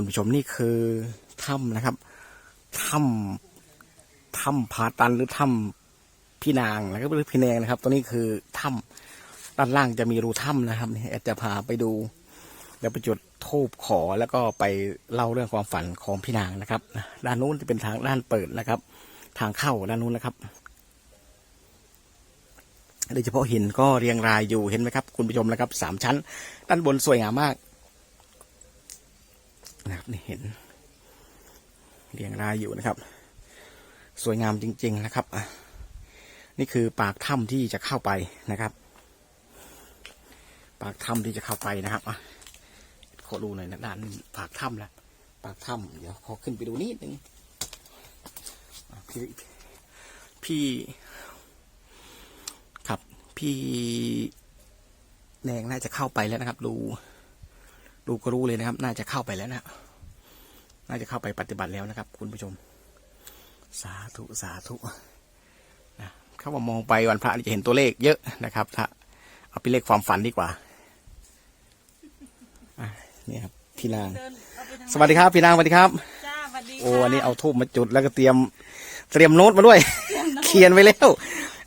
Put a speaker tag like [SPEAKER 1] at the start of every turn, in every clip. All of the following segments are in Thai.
[SPEAKER 1] คุณผู้ชมนี่คือถ้ำนะครับถ้ำถ้ำผาตันหรือถ้ำพี่นางนะครับหรือพี่แนงนะครับตัวนี้คือถ้ำด้านล่างจะมีรูถ้ำนะครับนี่แอดจะพาไปดูเดี๋ยวไปจุดทูบขอแล้วก็ไปเล่าเรื่องความฝันของพี่นางนะครับด้านนู้นจะเป็นทางด้านเปิดนะครับ ทางเข้าด้านนู้นนะครับโดยเฉพาะหินก็เรียงรายอยู่เห็นไหมครับ คุณผู้ชมนะครับสามชั้น ด้านบนสวยงามมาก นะครับนี่เห็นเรียงรายอยู่นะครับ สวยงามจริง ๆนะครับอะนี่คือปากถ้ำที่จะเข้าไปนะครับ ปากถ้ำที่จะเข้าไปนะครับอะขอดูหน่อยนะด้านปากถ้ำแล้วปากถ้ำเดี๋ยวขอขึ้นไปดูนิดนึงอะพี่พี่ครับพี่แนงน่าจะเข้าไปแล้วนะครับ ดู ดูก็รู้เลยนะครับ น่าจะเข้าไปแล้วนะน่าจะเข้าไปปฏิบัติแล้วนะครับ คุณผู้ชม สาธุสาธุนะเข้ามามองไปวันพระนี่จะเห็นตัวเลขเยอะนะครับ ถ้าเอาเป็นเลขความฝันดีกว่าอะนี่ครับพี่นาง
[SPEAKER 2] เดินเอาไปทาง
[SPEAKER 1] สวัสดีครับพี่นางสวัสดีครับ
[SPEAKER 2] จ้าสวัสดีค่ะ
[SPEAKER 1] โอ้อันนี้เอาทูบมาจุดแล้วก็เตรียม เตรียมโน้ตมาด้วย เขียนไว้แล้ว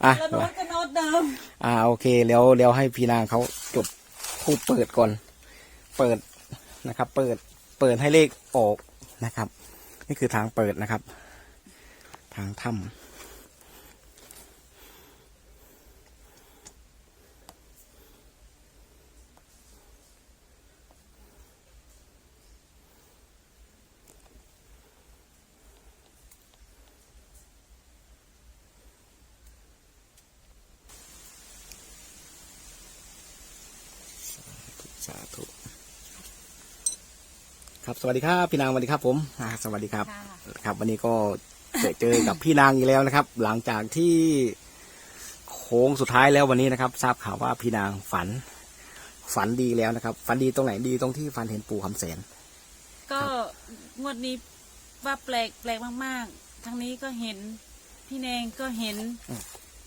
[SPEAKER 1] อะ
[SPEAKER 2] แล้วโน้ตก็โน้ตเดิม
[SPEAKER 1] อ่าโอเคแล้วแล้วให้พี่นางเขาจุดทูบเปิดก่อน เปิด นะครับ เปิดเปิดให้เลขออกนะครับ นี่คือทางเปิดนะครับ ทางถ้ำสาธุ ครับสวัสดีครับพี่นางสวัสดีครับผมอ่าสวัสดีครับ
[SPEAKER 2] ค่ะ
[SPEAKER 1] ครับ วันนี้ก็เจอเจอกับพี่นางอีกแล้วนะครับ หลังจากที่โค้งสุดท้ายแล้ววันนี้นะครับ ทราบข่าวว่าพี่นางฝัน ฝันดีแล้วนะครับ ฝันดีตรงไหนดีตรงที่ฝันเห็นปู่คำแสน
[SPEAKER 2] ก็งวดนี้ว่าแปลกแปลกมากๆทางนี้ก็เห็น พี่แนงก็เห็น
[SPEAKER 1] อืม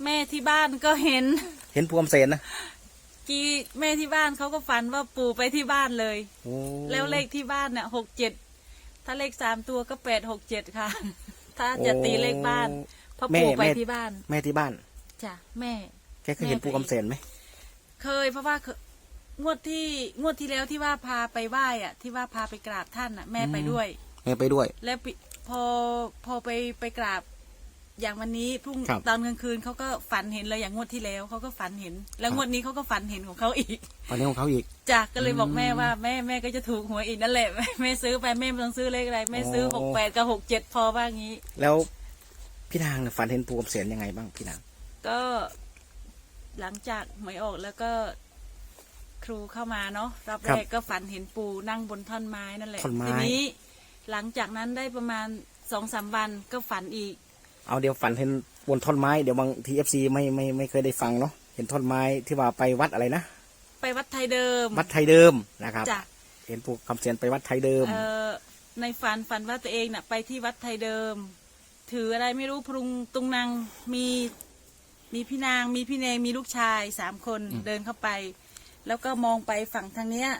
[SPEAKER 2] แม่ที่บ้านก็เห็น
[SPEAKER 1] เห็นปู่คำแสนนะ
[SPEAKER 2] กี้แม่ที่บ้านเขาก็ฝันว่าปู่ไปที่บ้านเลย
[SPEAKER 1] โอ้
[SPEAKER 2] แล้วเลขที่บ้านเนี่ยหกเจ็ดถ้าเลขสามตัวก็แปดหกเจ็ดค่ะ ถ้าจะตีเลขบ้านเพราะ
[SPEAKER 1] แม่
[SPEAKER 2] ปู่ไป
[SPEAKER 1] แม่
[SPEAKER 2] ที่บ้าน
[SPEAKER 1] แม่ที่บ้าน
[SPEAKER 2] จ้ะแม่
[SPEAKER 1] แกเคยเห็นปู่คำแสนไหม
[SPEAKER 2] เคยเพราะว่าเคยงวดที่งวดที่แล้วที่ว่าพาไปไหว้อะที่ว่าพาไปกราบท่านอะแม่ไปด้วย
[SPEAKER 1] แม่ไปด้วย
[SPEAKER 2] แล้วปิพอพอไปไปกราบ อย่างวันนี้พรุ่ง
[SPEAKER 1] ครับ
[SPEAKER 2] ตอนกลางคืนเขาก็ฝันเห็นเลยอย่างงวดที่แล้วเขาก็ฝันเห็น แล้วงวดนี้เขาก็ฝันเห็นของเขาอีก
[SPEAKER 1] ฝันเห็นของเขาอีก
[SPEAKER 2] จ้ะก็เลยบอก
[SPEAKER 1] อืม
[SPEAKER 2] แม่ว่าแม่แม่ก็จะถูกหวยอีกนั่นแหละแม่แม่ซื้อไปแม่ไม่ต้องซื้อเลขอะไรแม่ซื้อ
[SPEAKER 1] โอ้
[SPEAKER 2] หกแปดกับหกเจ็ดพอว่างี้
[SPEAKER 1] แล้วพี่นางเนี่ยฝันเห็นปู่คำแสนยังไงบ้างพี่นาง
[SPEAKER 2] ก็หลังจากหวยออกแล้วก็ครูเข้ามาเนาะรอบแรกก็ฝันเห็นปูนั่งบนท่อนไม้นั่นแหละ
[SPEAKER 1] ท่อนไม้
[SPEAKER 2] ทีนี้ หลังจากนั้นได้ประมาณสองสามวันก็ฝันอีก
[SPEAKER 1] เอาเดี๋ยวฝันเห็นบนท่อนไม้เดี๋ยวบางทีเอฟซีไม่ไม่ไม่เคยได้ฟังเนาะเห็นท่อนไม้ที่ว่าไปวัดอะไรนะ
[SPEAKER 2] ไปวัดไทยเดิม
[SPEAKER 1] วัดไทยเดิมนะครับ
[SPEAKER 2] จ้ะ
[SPEAKER 1] เห็นปู่คำแสนไปวัดไทยเดิม
[SPEAKER 2] เอ่อในฝันฝันว่าตัวเองน่ะ ไปที่วัดไทยเดิม ถืออะไรไม่รู้พรุงตุงนางมีมีพี่นาง มีพี่เนงมีลูกชายสามคน
[SPEAKER 1] อืม
[SPEAKER 2] เดินเข้าไป แล้วก็มองไปฝั่งทางเนี้ย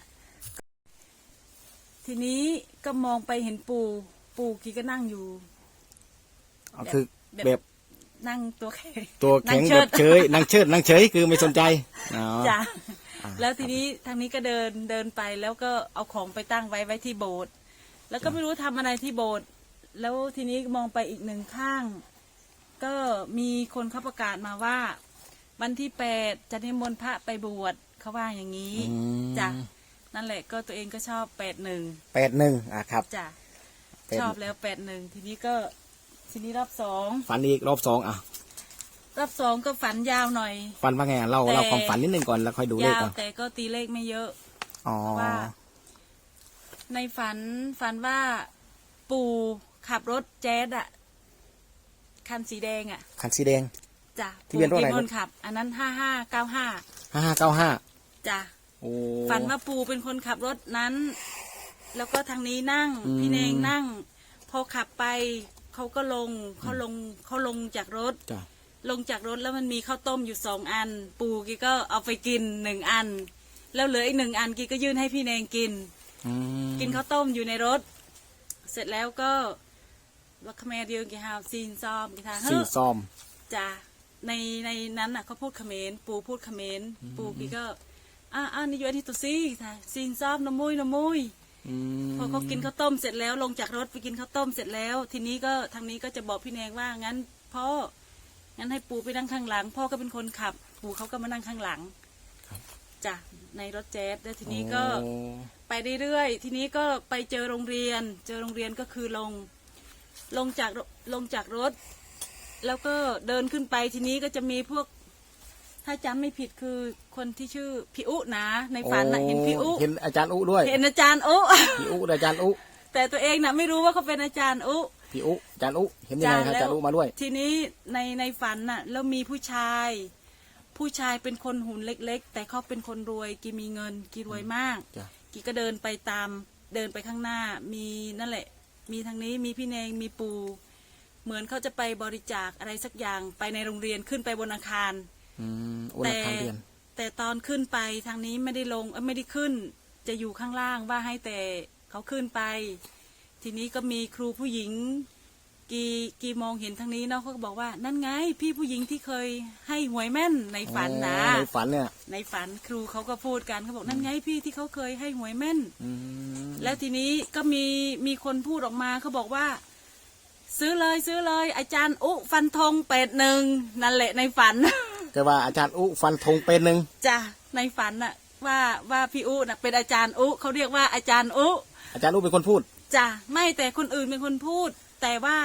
[SPEAKER 2] ทีนี้ก็มองไปเห็นปู่ ปู่กีก็นั่งอยู่
[SPEAKER 1] เอาคือ
[SPEAKER 2] แบบ
[SPEAKER 1] แบบ
[SPEAKER 2] นั่งตัวแข็ง
[SPEAKER 1] ตัวแข็ง
[SPEAKER 2] นั่ง
[SPEAKER 1] แบ
[SPEAKER 2] เชิด
[SPEAKER 1] บเฉยนั่งเชิดนั่งเฉยคือไม่สนใจอ๋อ
[SPEAKER 2] จ้ะ
[SPEAKER 1] อ่า
[SPEAKER 2] แล้วทีนี้ทางนี้ก็เดินเดินไปแล้วก็เอาของไปตั้งไว้ไว้ที่โบสถ์แล้วก็ไม่รู้ทำอะไรที่โบสถ์แล้วทีนี้มองไปอีกหนึ่งข้าง ก็มีคนเขาประกาศมาว่า วันที่แปดจะนิมนต์พระไปบวชเขาว่าอย่างนี้
[SPEAKER 1] อืม
[SPEAKER 2] จ้ะนั่นแหละก็ตัวเองก็ชอบแปดหนึ่ง
[SPEAKER 1] แปดหนึ่งอะครับ
[SPEAKER 2] จ้ะ
[SPEAKER 1] เป็น
[SPEAKER 2] ชอบแล้วแปดหนึ่งทีนี้ก็ ทีนี้รอบสอง
[SPEAKER 1] ฝันอีกรอบสองอะ
[SPEAKER 2] รอบสองก็ฝันยาวหน่อย
[SPEAKER 1] ฝันว่าไงอะเล่า
[SPEAKER 2] แต่
[SPEAKER 1] เล่าความฝันนิดนึงก่อนแล้วค่อยดูเลข
[SPEAKER 2] ยาว
[SPEAKER 1] ก่อน
[SPEAKER 2] แต่ก็ตีเลขไม่เยอะ
[SPEAKER 1] อ๋อ
[SPEAKER 2] ว่า ในฝันฝันว่าปู่ขับรถแจ๊ดอะคันสีแดงอะ
[SPEAKER 1] คันสีแดง
[SPEAKER 2] จ้ะ
[SPEAKER 1] ทะเบียนรถอะไร
[SPEAKER 2] ปู่ป็คนขับ อันนั้นห้าห้าเก้าห้า
[SPEAKER 1] ห้าห้าเก้าห้า
[SPEAKER 2] จ้ะ
[SPEAKER 1] โอ้
[SPEAKER 2] ฝันว่าปู่เป็นคนขับรถนั้น แล้วก็ทางนี้นั่ง
[SPEAKER 1] อืม
[SPEAKER 2] พี่เนงนั่ง พอขับไป เขาก็ลงเขาลงเขาลงจากรถ
[SPEAKER 1] จ้ะ
[SPEAKER 2] ลงจากรถแล้วมันมีข้าวต้มอยู่สองอัน ปู่กีก็เอาไปกินหนึ่งอัน แล้วเหลืออีกหนึ่งอันกีก็ยื่นให้พี่เนงกิน
[SPEAKER 1] อืม
[SPEAKER 2] กินข้าวต้มอยู่ในรถ เสร็จแล้วก็ว่าคแมเดียวกี่ฮาวซีนซอมกี่ทาง
[SPEAKER 1] สี่ซอม
[SPEAKER 2] จ้ะในในนั้นน่ะเขาพูดเขมรปูพูดเขมรปูพี่ก็อ่าอ่านี่อยู่ที่ตัวซีค่ะซีนซอมน้ำมุยน้ำมุย
[SPEAKER 1] อืม
[SPEAKER 2] พอเขากินข้าวต้มเสร็จแล้วลงจากรถไปกินข้าวต้มเสร็จแล้ว ทีนี้ก็ทางนี้ก็จะบอกพี่แนงว่างั้นพ่องั้นให้ปูไปนั่งข้างหลัง พ่อก็เป็นคนขับ ปูเขาก็มานั่งข้างหลังจ้ะในรถแจ๊สแล้วทีนี้ก็
[SPEAKER 1] โอ้
[SPEAKER 2] ไปเรื่อยๆทีนี้ก็ไปเจอโรงเรียน เจอโรงเรียนก็คือลง ลงจากลงจากรถ แล้วก็เดินขึ้นไปทีนี้ก็จะมีพวก ถ้าจำไม่ผิดคือคนที่ชื่อพี่อุนะในฝันนะเห็นพี่อุ
[SPEAKER 1] เห็นอาจารย์อุด้วย
[SPEAKER 2] เห็นอาจารย์อุ
[SPEAKER 1] พี่อุอาจารย์อุ
[SPEAKER 2] แต่ตัวเองนะไม่รู้ว่าเขาเป็นอาจารย์อุ
[SPEAKER 1] พี่อุอาจารย์อุ เห็นยังไงครับอาจารย์อุมาด้วย
[SPEAKER 2] ทีนี้ในในฝันน่ะแล้วมีผู้ชาย ผู้ชายเป็นคนหุ่นเล็ก ๆ แต่เขาเป็นคนรวยกีมีเงินกีรวยมาก
[SPEAKER 1] จ้ะ
[SPEAKER 2] กีก็เดินไปตามเดินไปข้างหน้า มีนั่นแหละ มีทางนี้มีพี่เนงมีปู เหมือนเขาจะไปบริจาคอะไรสักอย่างไปในโรงเรียนขึ้นไปบนอาคาร
[SPEAKER 1] อืมอุณ
[SPEAKER 2] แต่
[SPEAKER 1] คารเรียน
[SPEAKER 2] แต่ตอนขึ้นไปทางนี้ไม่ได้ลงเอ้ยไม่ได้ขึ้น จะอยู่ข้างล่างว่าให้แต่เขาขึ้นไป ทีนี้ก็มีครูผู้หญิง กีกีมองเห็นทางนี้เนาะเขาก็บอกว่า นั่นไง พี่ผู้หญิงที่เคยให้หวยแม่นในฝันนะ
[SPEAKER 1] อ๋อในฝันเนี่ย
[SPEAKER 2] ในฝันครูเขาก็พูดกันเขาบอกนั่นไงพี่ที่เขาเคยให้หวยแม่น
[SPEAKER 1] อืม
[SPEAKER 2] แล้วทีนี้ก็มีมีคนพูดออกมาเขาบอกว่า ซื้อเลยซื้อเลย อาจารย์อุฟันธงเป็ดหนึ่งนั่นแหละในฝัน
[SPEAKER 1] แต่ว่าอาจารย์อุฟันธงเป็นหนึ่ง
[SPEAKER 2] จ้ะในฝันน่ะ ว่าว่าพี่อุน่ะเป็นอาจารย์อุเขาเรียกว่าอาจารย์อุ
[SPEAKER 1] อาจารย์อุเป็นคนพูด
[SPEAKER 2] จ้ะไม่แต่คนอื่นเป็นคนพูด แต่ว่า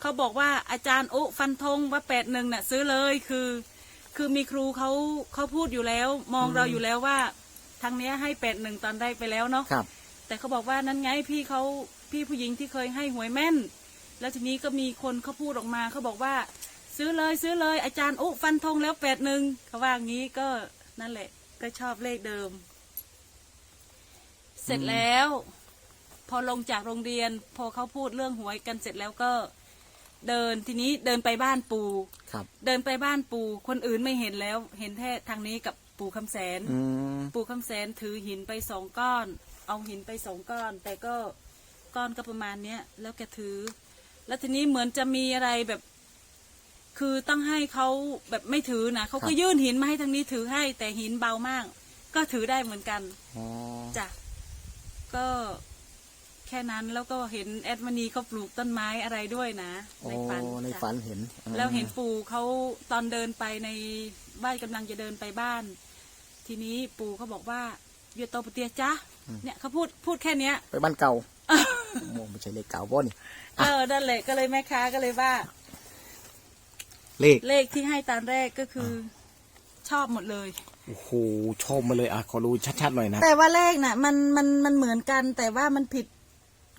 [SPEAKER 2] เขาบอกว่าอาจารย์อุฟันธงว่าแปดหนึ่งน่ะ ซื้อเลยคือ คือมีครูเขาเขาพูดอยู่แล้ว มองเราอยู่แล้วว่าทางเนี้ยให้แปดหนึ่งตอนได้ไปแล้วเนาะ
[SPEAKER 1] ครับ
[SPEAKER 2] แต่เขาบอกว่านั้นไงพี่เขาพี่ผู้หญิงที่เคยให้หวยแม่น แล้วทีนี้ก็มีคนเขาพูดออกมาเขาบอกว่า ซื้อเลยซื้อเลย อาจารย์อุฟันธงแล้วแปดหนึ่งเขาว่างี้ก็นั่นแหละ ก็ชอบเลขเดิม เสร็จแล้ว พอลงจากโรงเรียน พอเขาพูดเรื่องหวยกันเสร็จแล้วก็เดินทีนี้เดินไปบ้านปู่
[SPEAKER 1] ครับ
[SPEAKER 2] เดินไปบ้านปู่คนอื่นไม่เห็นแล้ว เห็นแค่ทางนี้กับปู่คำแสน
[SPEAKER 1] อืม
[SPEAKER 2] ปู่คำแสนถือหินไปสองก้อน เอาหินไปสองก้อน แต่ก็ก้อนก็ประมาณเนี้ย แล้วแกถือ แล้วทีนี้เหมือนจะมีอะไรแบบ คือต้องให้เขาแบบไม่ถือนะเขาก็ยื่นหินมาให้ทางนี้ถือให้ แต่หินเบามาก ก็ถือได้เหมือนกัน
[SPEAKER 1] อ๋อ
[SPEAKER 2] จ้ะก็แค่นั้นแล้วก็เห็นแอดมณีเขาปลูกต้นไม้อะไรด้วยนะ
[SPEAKER 1] โอ้
[SPEAKER 2] ในฝัน
[SPEAKER 1] ใน
[SPEAKER 2] จ้ะ
[SPEAKER 1] ฝันเห็นอ่า
[SPEAKER 2] แล้วเห็นปู่เขาตอนเดินไปในบ้านกำลังจะเดินไปบ้าน ทีนี้ปู่เขาบอกว่าเยโตปเตียจ้ะเนี่ยเขาพูดพูดแค่เนี้ย
[SPEAKER 1] ไปบ้านเก่าโอ้ไม่ใช่เลขเก่าบ่นี่
[SPEAKER 2] เออนั่นแหละก็เลยแม่ค้าก็เลยว่า
[SPEAKER 1] เลข
[SPEAKER 2] เลขที่ให้ตอนแรกก็คืออชอบหมดเลย
[SPEAKER 1] โอ้โหชมมาเลยอะขอรู้ชัดๆหน่อยนะ
[SPEAKER 2] แต่ว่าเลขน่ะมันมันมันเหมือนกัน แต่ว่ามันผิด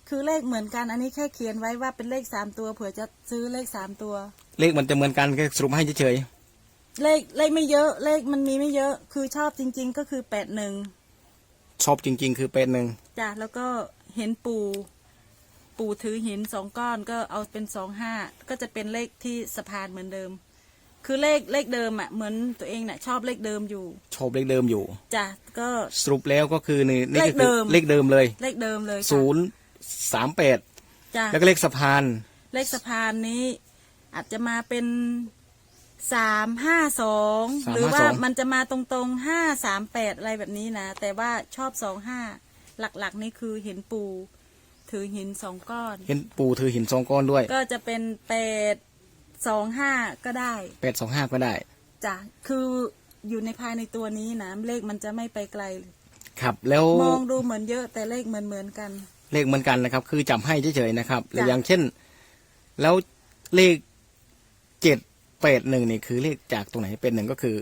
[SPEAKER 2] คือเลขเหมือนกัน อันนี้แค่เขียนไว้ว่าเป็นเลขสามตัวเผื่อจะซื้อเลขสามตัว
[SPEAKER 1] เลขมันจะเหมือนกันแค่สรุปให้เฉย
[SPEAKER 2] เลขเลขไม่เยอะ เลขมันมีไม่เยอะ คือชอบจริง ๆ ก็คือแปดหนึ่ง
[SPEAKER 1] ๆชอบจริง ๆ คือเป็นหนึ่ง
[SPEAKER 2] จ้ะแล้วก็เห็นปู่ ปู่ถือหินสองก้อนก็เอาเป็นสองห้าก็จะเป็นเลขที่สะพานเหมือนเดิม คือเลขเลขเดิมอะเหมือนตัวเองน่ะชอบเลขเดิมอยู่
[SPEAKER 1] ชอบเลขเดิมอยู่
[SPEAKER 2] จ้ะก็
[SPEAKER 1] สรุปแล้วก็คือนี่นี่ก็
[SPEAKER 2] เลขเดิ
[SPEAKER 1] คือ
[SPEAKER 2] ม
[SPEAKER 1] เลขเดิมเลย
[SPEAKER 2] เลขเดิมเลยค่ะ
[SPEAKER 1] ศูนย์สามแปด
[SPEAKER 2] จ้ะ
[SPEAKER 1] แล้วก็เลขสะพาน
[SPEAKER 2] เลขสะพานนี้ อาจจะมาเป็นสามห้าสองหรือว่ามันจะมาตรงๆห้าสามแปดอะไรแบบนี้นะ แต่ว่าชอบสองห้าหลักๆนี่คือเห็นปู่ ถือหินสองก้อน
[SPEAKER 1] เห็นปู่ถือหินสองก้อนด้วย
[SPEAKER 2] ก็จะเป็นแปดสองห้าก็ได้
[SPEAKER 1] แปดสองห้าก็ได้
[SPEAKER 2] จ้ะคืออยู่ในภายในตัวนี้นะเลขมันจะไม่ไปไกล
[SPEAKER 1] ครับ แล้ว
[SPEAKER 2] มองดูเหมือนเยอะแต่เลขเหมือนเหมือนๆกัน
[SPEAKER 1] เลขเหมือนกันนะครับ คือจำให้เฉยๆนะครับ
[SPEAKER 2] จ้ะ
[SPEAKER 1] อย่างเช่น แล้วเลขเจ็ดแปดหนึ่งนี่คือเลขจากตรงไหนเป็นหนึ่งก็คือ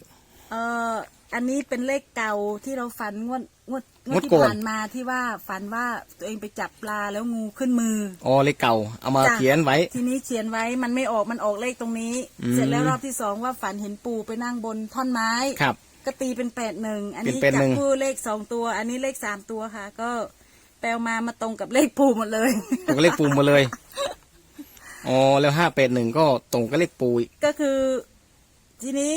[SPEAKER 2] เอ่อ อันนี้เป็นเลขเก่าที่เราฝันงวดงวดง
[SPEAKER 1] ง
[SPEAKER 2] ว
[SPEAKER 1] ว
[SPEAKER 2] ด
[SPEAKER 1] ด
[SPEAKER 2] ที่
[SPEAKER 1] ก่อน
[SPEAKER 2] ผ่านมาที่ว่าฝันว่าตัวเองไปจับปลาแล้วงูขึ้นมือ
[SPEAKER 1] อ๋อเลขเก่า เอามา
[SPEAKER 2] จ้ะ
[SPEAKER 1] เขียนไว้
[SPEAKER 2] ทีนี้เขียนไว้มันไม่ออกมันออกเลขตรงนี้
[SPEAKER 1] อืม
[SPEAKER 2] เสร็จแล้วรอบที่สองว่าฝันเห็นปูไปนั่งบนท่อนไม้
[SPEAKER 1] ครับ
[SPEAKER 2] ก็ตีเป็นแปดหนึ่งอันนี้
[SPEAKER 1] เป็น
[SPEAKER 2] จั
[SPEAKER 1] หนึ่
[SPEAKER 2] บ
[SPEAKER 1] ง
[SPEAKER 2] คู่เลขสองตัว อันนี้เลขสามตัวค่ะ ก็แปลมามาตรงกับเลขปูหมดเลย
[SPEAKER 1] ตรงกับเลขปูมาเลย อ๋อแล้วห้าแปดหนึ่งก็ตรงกับเลขปูอีก
[SPEAKER 2] ก็คือ ทีนี้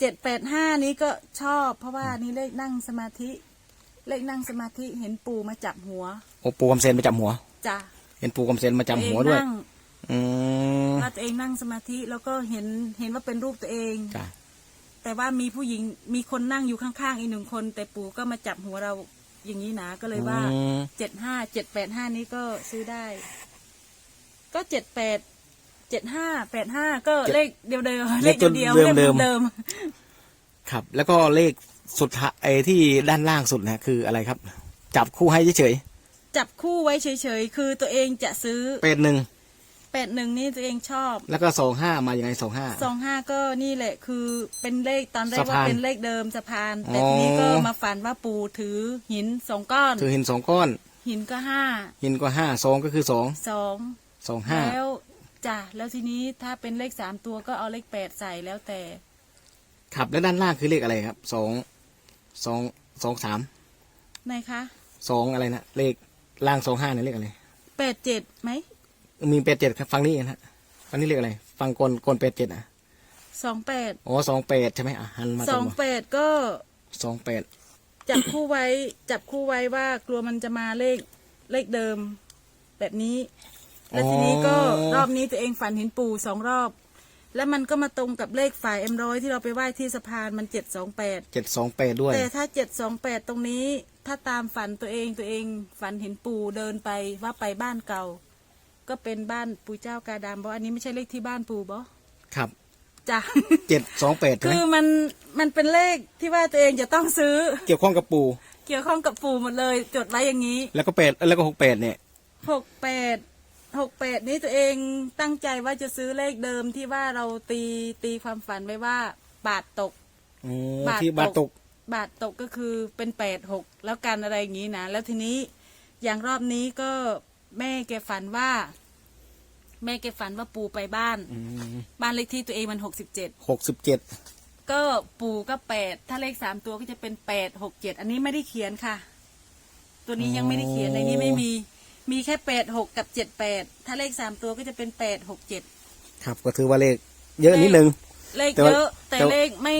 [SPEAKER 2] เจ็ดแปดห้านี้ก็ชอบ เพราะว่านี่เลขนั่งสมาธิ เลขนั่งสมาธิเห็นปู่มาจับหัว
[SPEAKER 1] โอ้ปูคำเซนมาจับหัว
[SPEAKER 2] จ้ะ
[SPEAKER 1] เห็นปูคำเซนมาจับหัวด้วย
[SPEAKER 2] ตัวเองนั่ง
[SPEAKER 1] อืม
[SPEAKER 2] ว่าตัวเองนั่งสมาธิแล้วก็เห็นเห็นว่าเป็นรูปตัวเอง
[SPEAKER 1] จ้ะ
[SPEAKER 2] แต่ว่ามีผู้หญิงมีคนนั่งอยู่ข้างๆอีกหนึ่งคน แต่ปู่ก็มาจับหัวเราอย่างนี้นะก็เลยว่า
[SPEAKER 1] อืม
[SPEAKER 2] เจ็ดห้าเจ็ดแปดห้านี้ก็ซื้อได้ ก็เจ็ดแปด เจ็ดห้าแปดห้าก็เลขเดียวเดิมเลขเดียวๆเลขเดิม
[SPEAKER 1] ครับ แล้วก็เลขสุดท้ายไอ้ที่ด้านล่างสุดนะคืออะไรครับ จับคู่ให้เฉย
[SPEAKER 2] จับคู่ไว้เฉยๆคือตัวเองจะซื้อ
[SPEAKER 1] ๆเป็นหนึ่ง
[SPEAKER 2] แปดหนึ่งนี่ตัวเองชอบ
[SPEAKER 1] แล้วก็สองห้ามาอย่างไงสองห้า
[SPEAKER 2] สองห้าก็นี่แหละคือเป็นเลขตอนแรก
[SPEAKER 1] สะ
[SPEAKER 2] ว่า
[SPEAKER 1] พาน
[SPEAKER 2] เป็นเลขเดิมสะพาน แต่
[SPEAKER 1] อ๋อ
[SPEAKER 2] ทีนี้ก็มาฝันว่าปู่ถือหินสองก้อน
[SPEAKER 1] ถือหินสองก้อน
[SPEAKER 2] หินก็ห้า
[SPEAKER 1] หินก็ห้าสองก็คือสอง
[SPEAKER 2] สอง
[SPEAKER 1] สองห้า
[SPEAKER 2] แล้ว จ้ะแล้วทีนี้ถ้าเป็นเลขสามตัวก็เอาเลขแปดใส่แล้วแต่
[SPEAKER 1] ครับแล้วด้านล่างคือเลขอะไรครับสองสองสองสาม
[SPEAKER 2] ไหนคะ
[SPEAKER 1] สองอะไรนะเลขล่างสองห้าเนี่ยเลขอะไร
[SPEAKER 2] แปดเจ็ดไหม
[SPEAKER 1] มีแปดเจ็ดครับฟังนี่กันฮะฟังนี่เลขอะไร ฟังกลกลแปดเจ็ดอะ
[SPEAKER 2] สองแปด
[SPEAKER 1] อ๋อสองแปดใช่ไหมอะหันมา
[SPEAKER 2] ส
[SPEAKER 1] ตร
[SPEAKER 2] อง
[SPEAKER 1] ง
[SPEAKER 2] แปดก็
[SPEAKER 1] สองแปด
[SPEAKER 2] จับคู่ไว้จับคู่ไว้ว่ากลัวมันจะมาเลขเลขเดิม แบบนี้ แล้วทีนี้ก็รอบนี้ตัวเองฝันเห็นปู่สองรอบ แล้วมันก็มาตรงกับเลขฝ่ายเอ็มร้อยที่เราไปไหว้ที่สะพานมันเจ็ดสองแปด
[SPEAKER 1] เจ็ดสองแปดด้วย
[SPEAKER 2] แต่ถ้าเจ็ดสองแปดตรงนี้ ถ้าตามฝันตัวเองตัวเองฝันเห็นปู่เดินไปว่าไปบ้านเก่า ก็เป็นบ้านปู่เจ้ากาดามบอกอันนี้ไม่ใช่เลขที่บ้านปู่บอ
[SPEAKER 1] ครับ
[SPEAKER 2] จ้ะ
[SPEAKER 1] เจ็ดสองแปดใช่ไหม
[SPEAKER 2] คือมันมันเป็นเลขที่ว่าตัวเองจะต้องซื้อ
[SPEAKER 1] เกี่ยวข้องกับปู
[SPEAKER 2] เกี่ยวข้องกับปู่หมดเลย จดไว้อย่างนี้
[SPEAKER 1] แล้วก็แปดแล้วก็หกแปดเนี่ย
[SPEAKER 2] หกแปด หกแปดนี้ตัวเองตั้งใจว่าจะซื้อเลขเดิมที่ว่าเราตีตีความฝันไว้ว่า บาทตก
[SPEAKER 1] อ๋อ
[SPEAKER 2] บาท
[SPEAKER 1] ที่บาท
[SPEAKER 2] ต
[SPEAKER 1] ต
[SPEAKER 2] ก
[SPEAKER 1] ก
[SPEAKER 2] บาทตกก็คือเป็นแปดหกแล้วกันอะไรอย่างนี้นะแล้วทีนี้อย่างรอบนี้ก็แม่แกฝันว่า แม่แกฝันว่าปู่ไปบ้าน บ้านเลขที่ตัวเองมันหกสิบเจ็ด
[SPEAKER 1] หกสิบเจ็ด
[SPEAKER 2] ก็ปู่ก็แปดถ้าเลขสามตัวก็จะเป็นแปดหกเจ็ดอันนี้ไม่ได้เขียนค่ะ ตัวนี้ยังไม่ได้เขียนในนี้ไม่มี มีแค่แปดหกกับเจ็ดแปดถ้าเลขสามตัวก็จะเป็นแปดหกเจ็ด
[SPEAKER 1] ครับก็ถือว่าเลขเยอะนิดนึง
[SPEAKER 2] เลข
[SPEAKER 1] แต่ว่า
[SPEAKER 2] เยอะแต่
[SPEAKER 1] แต่ว่า
[SPEAKER 2] เลขไม่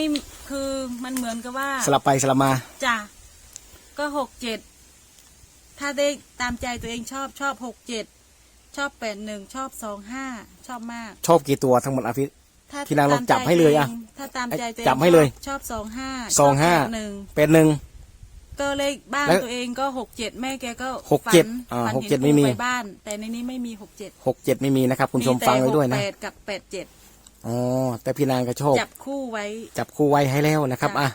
[SPEAKER 2] คือมันเหมือนกับว่า
[SPEAKER 1] สลับไปสลับมา
[SPEAKER 2] จ้ะก็หกเจ็ดถ้าเลขตามใจตัวเองชอบชอบหกเจ็ดชอบแปดหนึ่งชอบสองห้าชอบมาก
[SPEAKER 1] ชอบกี่ตัวทั้งหมดอาฟิศ
[SPEAKER 2] ถ้า
[SPEAKER 1] พี่นางลองจับให้เลยอะ
[SPEAKER 2] ถ้าตามใจตัวเอง
[SPEAKER 1] จับให้เลย
[SPEAKER 2] ชอบสองห้า
[SPEAKER 1] สองห้า
[SPEAKER 2] หนึ่ง
[SPEAKER 1] เป็นหนึ่ง
[SPEAKER 2] ก็เลขบ้าน
[SPEAKER 1] แล้ว
[SPEAKER 2] ตัวเองก็หกเจ็ดแม่แกก็
[SPEAKER 1] หกเจ็ด
[SPEAKER 2] ฝัน
[SPEAKER 1] อ่า
[SPEAKER 2] ฝัน
[SPEAKER 1] หกเจ็ดไม่มี
[SPEAKER 2] ห็นปู่ปบ้าน แต่ในนี้ไม่มีหกเจ็ด
[SPEAKER 1] หกเจ็ดไม่มีนะครับ คุณผู้ชมฟังไว้ด้วยนะ
[SPEAKER 2] แปดกับแปดเจ็ด
[SPEAKER 1] อ๋อแต่พี่นางก็ชอบ
[SPEAKER 2] จับคู่ไว้
[SPEAKER 1] จับคู่ไว้ให้แล้วนะครับ
[SPEAKER 2] จ้ะ
[SPEAKER 1] อะ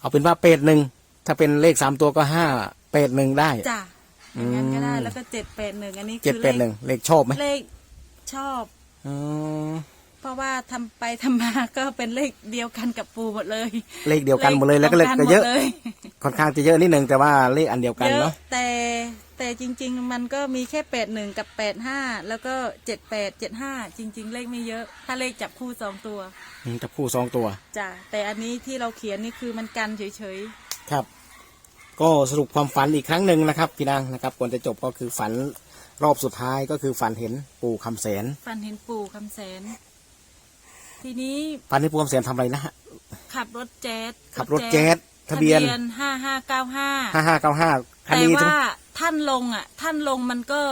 [SPEAKER 1] เอาเป็นว่าเป็ดหนึ่งถ้าเป็นเลขสามตัวก็ห้าเป็ดหนึ่งได้
[SPEAKER 2] จ้ะอย่างนั้นก็ได้
[SPEAKER 1] อืม
[SPEAKER 2] แล้วก็เจ็ดแปดหนึ่งอันนี้
[SPEAKER 1] เจ็ด
[SPEAKER 2] คือ
[SPEAKER 1] เป็ดหนึ่งเลขชอบไหม
[SPEAKER 2] เลขชอบ
[SPEAKER 1] อ๋อ
[SPEAKER 2] เพราะว่าทำไปทำมาก็เป็นเลขเดียวกันกับปูหมดเลย
[SPEAKER 1] เลขเดียวกันหมดเลยแล้วก็เลข
[SPEAKER 2] ตรง
[SPEAKER 1] ก็เยอะ
[SPEAKER 2] หมดล
[SPEAKER 1] ค่อนข้างจะเยอะนิดนึงแต่ว่าเลขอันเดียวกัน
[SPEAKER 2] เยอะ
[SPEAKER 1] เนาะ
[SPEAKER 2] แต่แต่จริง ๆ มันก็มีแค่แปดหนึ่งกับแปดห้าแล้วก็เจ็ดแปดเจ็ดห้าจริง ๆ เลขไม่เยอะ ถ้าเลขจับคู่สองตัว
[SPEAKER 1] อืมจับคู่สองตัว
[SPEAKER 2] จ้ะแต่อันนี้ที่เราเขียนนี่คือมันกันเฉย
[SPEAKER 1] ครับ ก็สรุปความฝันอีกครั้งหนึ่งนะครับ พี่นางนะครับก่อนจะจบก็คือฝันรอบสุดท้ายก็คือฝันเห็นปู่คำแสน
[SPEAKER 2] ๆฟันเห็นปู่คำแสน ทีนี้
[SPEAKER 1] ฝันเห็นปู่คำแสนทำอะไรนะฮะ
[SPEAKER 2] ขับรถแจ๊ส
[SPEAKER 1] ขับรถแจ๊ส ทะเบียน
[SPEAKER 2] ห้าห้าเก้าห้า
[SPEAKER 1] ห้าห้าเก้าห้าคัน
[SPEAKER 2] แต่
[SPEAKER 1] นี้ใช่ไหม
[SPEAKER 2] ว่าท่านลงอะ ท่านลงมันก็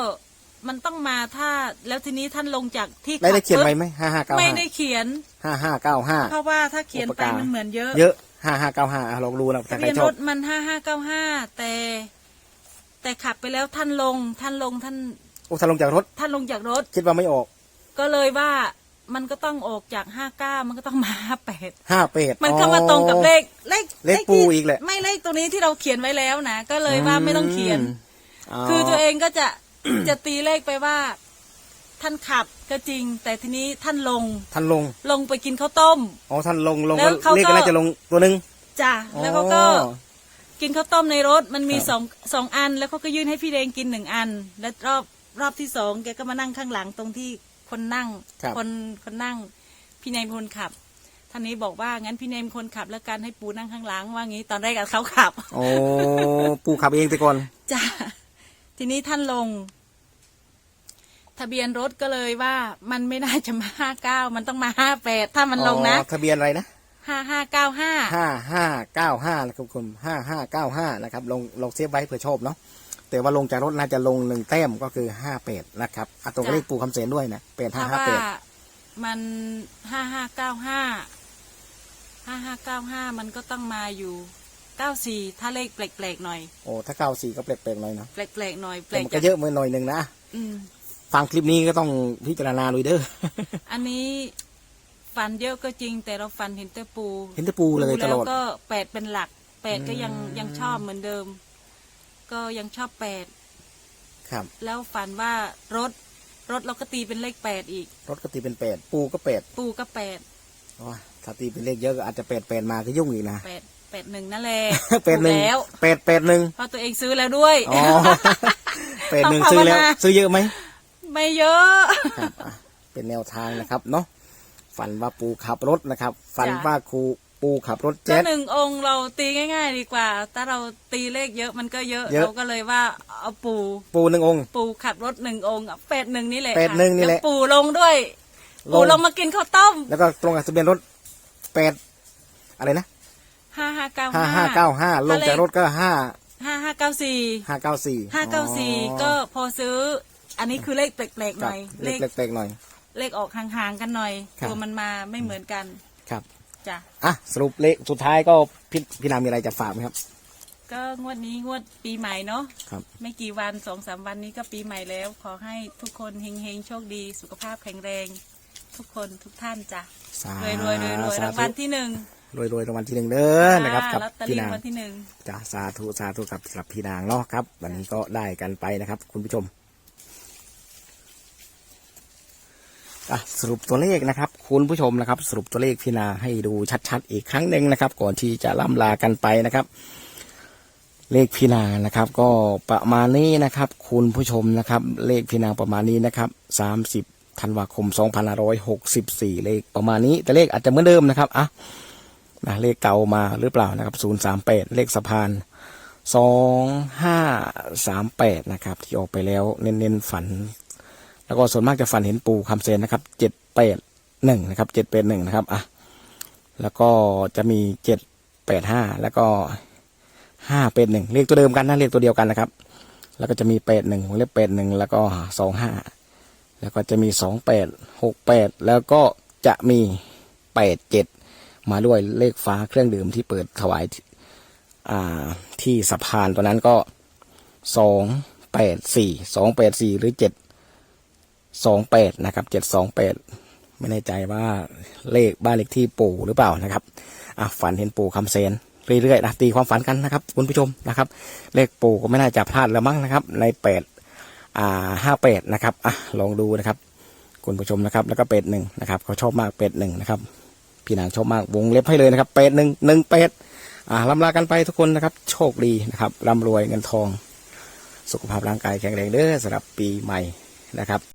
[SPEAKER 2] มันต้องมาถ้า แล้วทีนี้ท่านลงจากที่
[SPEAKER 1] ได้ได้เขียน
[SPEAKER 2] ขับ
[SPEAKER 1] ไว้
[SPEAKER 2] รถ
[SPEAKER 1] ไหมห้าห้าเก้า
[SPEAKER 2] ไม่
[SPEAKER 1] ห้า
[SPEAKER 2] ได้เขียน
[SPEAKER 1] ห้าห้าเก้าห้า
[SPEAKER 2] เพราะว่าถ้าเขียน
[SPEAKER 1] อุป
[SPEAKER 2] ไป
[SPEAKER 1] การ
[SPEAKER 2] มันเหมือนเยอะ
[SPEAKER 1] เยอะห้าห้าเก้าห้าลองดูนะ
[SPEAKER 2] ทะ
[SPEAKER 1] ถ้าใคร
[SPEAKER 2] เบียน
[SPEAKER 1] ช
[SPEAKER 2] ร
[SPEAKER 1] อบ
[SPEAKER 2] ถมันห้าห้าเก้าห้าแต่ แต่ขับไปแล้วท่านลงท่านลงท่าน
[SPEAKER 1] โอ้ถ้าลงจากรถ
[SPEAKER 2] ท่านลงจากรถ
[SPEAKER 1] คิดว่าไม่ออก
[SPEAKER 2] ก็เลยว่า มันก็ต้องออกจากห้าเก้ามันก็ต้องมาห้าแปด
[SPEAKER 1] ห้าเป็ด
[SPEAKER 2] มันก็มาตรงกับเลขเลข
[SPEAKER 1] เลข
[SPEAKER 2] ที่
[SPEAKER 1] ปูอีกแหละ
[SPEAKER 2] ไม่เลขตัวนี้ที่เราเขียนไว้แล้วนะก็เลยว่าไม่ต้องเขียน
[SPEAKER 1] ม
[SPEAKER 2] คือตัวเองก็จะจะตีเลขไปว่า ท่านขับก็จริง แต่ทีนี้ท่านลง
[SPEAKER 1] ท่านลง
[SPEAKER 2] ลงไปกินข้าวต้ม
[SPEAKER 1] อ๋อท่านลงลง
[SPEAKER 2] แล้วเขา
[SPEAKER 1] เลข
[SPEAKER 2] ก็
[SPEAKER 1] ก็น่าจะลงตัวหนึ่ง
[SPEAKER 2] จ้ะแล้วเขาก็
[SPEAKER 1] อ๋อ
[SPEAKER 2] กินข้าวต้มในรถมันมี
[SPEAKER 1] ครับ
[SPEAKER 2] สองสองอัน แล้วเขาก็ยื่นให้พี่เดงกินหนึ่งอัน แล้วรอบรอบที่สองแกก็มานั่งข้างหลังตรงที่ คนนั่ง
[SPEAKER 1] ครับ
[SPEAKER 2] คนคนนั่ง พี่เนมคนขับท่านนี้บอกว่างั้นพี่เนมคนขับ แล้วกันให้ปูนั่งข้างหลังว่างี้ตอนแรกกับเขาขับ
[SPEAKER 1] โอ้ปูขับเองแต่ก่อน
[SPEAKER 2] จ้ะทีนี้ท่านลง ทะเบียนรถก็เลยว่า มันไม่น่าจะมาห้าเก้ามันต้องมาห้าแปดถ้ามันลงนะ
[SPEAKER 1] อ๋อทะเบียนอะไรนะ
[SPEAKER 2] ห้าห้าเก้าห้า
[SPEAKER 1] ห้าห้าเก้าห้านะครับคุณห้าห้าเก้าห้านะครับลงลงเซฟไว้เผื่อชอบเนาะ แต่ว่าลงจากรถน่าจะลงหนึ่งแต้มก็คือห้าเป็ดนะครับอะตรงกับเลขปูคำเสนด้วยนะเป็ด
[SPEAKER 2] ถ้า
[SPEAKER 1] ห้าห้า
[SPEAKER 2] ว่า
[SPEAKER 1] เป็ด
[SPEAKER 2] มันห้าห้าเก้าห้าห้าห้าเก้าห้ามันก็ต้องมาอยู่เก้าสี่ถ้าเลขแปลกๆหน่อย
[SPEAKER 1] โอ้ถ้าเก้าสี่ก็แปลกๆหน่อยเนาะ
[SPEAKER 2] แปลกๆหน่อยแปล
[SPEAKER 1] แต่
[SPEAKER 2] ก
[SPEAKER 1] มัน
[SPEAKER 2] จา
[SPEAKER 1] ก็
[SPEAKER 2] ก
[SPEAKER 1] เยอะมาหน่อยหนึ่งนะ
[SPEAKER 2] อืม
[SPEAKER 1] ฟังคลิปนี้ก็ต้องพิจารณาดูเด้อ
[SPEAKER 2] อันนี้ฟันเยอะก็จริง แต่เราฟันเห็นแต่ปู
[SPEAKER 1] เห็นแต่ปูเลยตลอด
[SPEAKER 2] แล้วก็แปดเป็นหลักแปดก็ยัง
[SPEAKER 1] อืม
[SPEAKER 2] ยังชอบเหมือนเดิม ก็ยังชอบแปด
[SPEAKER 1] ครับ
[SPEAKER 2] แล้วฝันว่ารถ รถเราก็ตีเป็นเลขแปดอีก
[SPEAKER 1] รถก็ตีเป็นแปดปูก็แปด
[SPEAKER 2] ปูก็แปด
[SPEAKER 1] โอ้ยถ้าตีเป็นเลขเยอะก็อาจจะแปดแปดมาก็ยุ่งอีกนะ
[SPEAKER 2] แปดแปดหนึ่งนั่นแหละ
[SPEAKER 1] แปดหนึ่ง
[SPEAKER 2] ถูกแล้ว
[SPEAKER 1] แปดแปดหนึ่ง
[SPEAKER 2] เพราะตัวเองซื้อแล้วด้วย
[SPEAKER 1] อ๋อแปดหนึ่ง
[SPEAKER 2] ต้อง
[SPEAKER 1] ซื้อแล้ว
[SPEAKER 2] ภาวนา
[SPEAKER 1] ซื้อเยอะไหม
[SPEAKER 2] ไม่เยอะ
[SPEAKER 1] ครับอะเป็นแนวทางนะครับเนาะฝันว่าปูขับรถนะครับ ฝัน
[SPEAKER 2] จ้ะ
[SPEAKER 1] ว่าครู ปูขับรถ
[SPEAKER 2] ก็
[SPEAKER 1] เจ็ต
[SPEAKER 2] หนึ่งองค์เราตีง่าย ๆ ดีกว่า ถ้าเราตีเลขเยอะมันก็เยอะ
[SPEAKER 1] เยอะ
[SPEAKER 2] เราก็เลยว่าเอาปู
[SPEAKER 1] ปูหนึ่งองค์
[SPEAKER 2] ปูขับรถหนึ่งองค์แปดหนึ่งนี่แหละ
[SPEAKER 1] แปดหนึ่งนี่แหละ
[SPEAKER 2] วปูลงด้วย
[SPEAKER 1] ลง
[SPEAKER 2] ปูลงมากินข้าวต้ม
[SPEAKER 1] แล้วก็ตรงกับทะเบียนรถแปดอะไรนะ
[SPEAKER 2] ห้าห้าเก้า
[SPEAKER 1] ห้าห้าเก้าห้าลงจากรถก็ห้า
[SPEAKER 2] ห้าห้าเก้าสี่
[SPEAKER 1] ห้าเก้าสี่
[SPEAKER 2] ห้าเก้าสี่ก็พอซื้อ อันนี้คือเลขแปลกๆหน่อย
[SPEAKER 1] เล
[SPEAKER 2] เล
[SPEAKER 1] ข
[SPEAKER 2] ข
[SPEAKER 1] เล็กๆหน่อย
[SPEAKER 2] เลขออกห่างๆกันหน่อย
[SPEAKER 1] ครับ
[SPEAKER 2] ตัวมันมาไม่เหมือนกัน
[SPEAKER 1] ครับ
[SPEAKER 2] จ้ะ
[SPEAKER 1] อะสรุปเลขสุดท้ายก็พี่พี่นามีอะไรจะฝากไหมครับ
[SPEAKER 2] ก็งวดนี้งวดปีใหม่เนาะ
[SPEAKER 1] ครับ
[SPEAKER 2] ไม่กี่วันสองสามวันนี้ก็ปีใหม่แล้ว ขอให้ทุกคนเฮงๆโชคดี สุขภาพแข็งแรง ทุกคนทุกท่านจ้ะ
[SPEAKER 1] สาร
[SPEAKER 2] วยรวยรวยรวย
[SPEAKER 1] ส
[SPEAKER 2] รางวัลที่หนึ่ง
[SPEAKER 1] รวยรวยรางวัลที่หนึ่งเด้อนะครับกับ
[SPEAKER 2] ลอตเตอ
[SPEAKER 1] พี่
[SPEAKER 2] รี่
[SPEAKER 1] นาง
[SPEAKER 2] รางวัลที่หนึ่ง
[SPEAKER 1] จ้าสาธุสาธุกับสำหรับพี่นางเนาะครับ วันนี้ก็ได้กันไปนะครับ คุณผู้ชมอะ สรุปตัวเลขนะครับ คุณผู้ชมนะครับ สรุปตัวเลขพี่นาให้ดูชัดๆ อีกครั้งหนึ่งนะครับ ก่อนที่จะล่ำลากันไปนะครับ เลขพี่นานะครับ ก็ประมาณนี้นะครับ คุณผู้ชมนะครับ เลขพี่นาประมาณนี้นะครับสามสิบธันวาคมสองพันหร้อยหกสิบสี่เลขประมาณนี้ แต่เลขอาจจะเหมือนเดิมนะครับอะนะเลขเก่ามาหรือเปล่านะครับศูนย์สามแปดเลขสะพานสองห้าสามแปดนะครับ ที่ออกไปแล้วเน้นๆฝัน แล้วก็ส่วนมากจะฝันเห็นปู่คำเซนนะครับเจ็ดแปดหนึ่งนะครับเจ็ดแปดหนึ่งนะครับอะแล้วก็จะมีเจ็ดแปดห้าแล้วก็ห้าแปดหนึ่งเลขตัวเดิมกันนะเลขตัวเดียวกันนะครับ แล้วก็จะมีแปดหนึ่งเลขแปดหนึ่งแล้วก็สองห้าแล้วก็จะมีสองแปดหกแปดแล้วก็จะมีแปดเจ็ดมาด้วยเลขฟ้าเครื่องดื่มที่เปิดถวายอ่าที่สะพานตัวนั้นก็สองแปดสี่สองแปดสี่หรือเจ็ด สองแปดนะครับเจ็ดสองแปดไม่แน่ใจว่าเลขบ้านเลขที่ปู่หรือเปล่านะครับอะฝันเห็นปู่คำเซนเรื่อยๆนะตีความฝันกันนะครับคุณผู้ชมนะครับ เลขปู่ก็ไม่น่าจะพลาดแล้วมั้งนะครับ ในแปดอ่าห้าแปดนะครับอะลองดูนะครับ คุณผู้ชมนะครับ แล้วก็เป็ดหนึ่งนะครับเขาชอบมากเป็ดหนึ่งนะครับ พี่นางชอบมากวงเล็บให้เลยนะครับเป็ดหนึ่งหนึ่งเป็ดอ่าลำลากันไปทุกคนนะครับ โชคดีนะครับร่ำรวยเงินทอง สุขภาพร่างกายแข็งแรงเด้อสำหรับปีใหม่นะครับ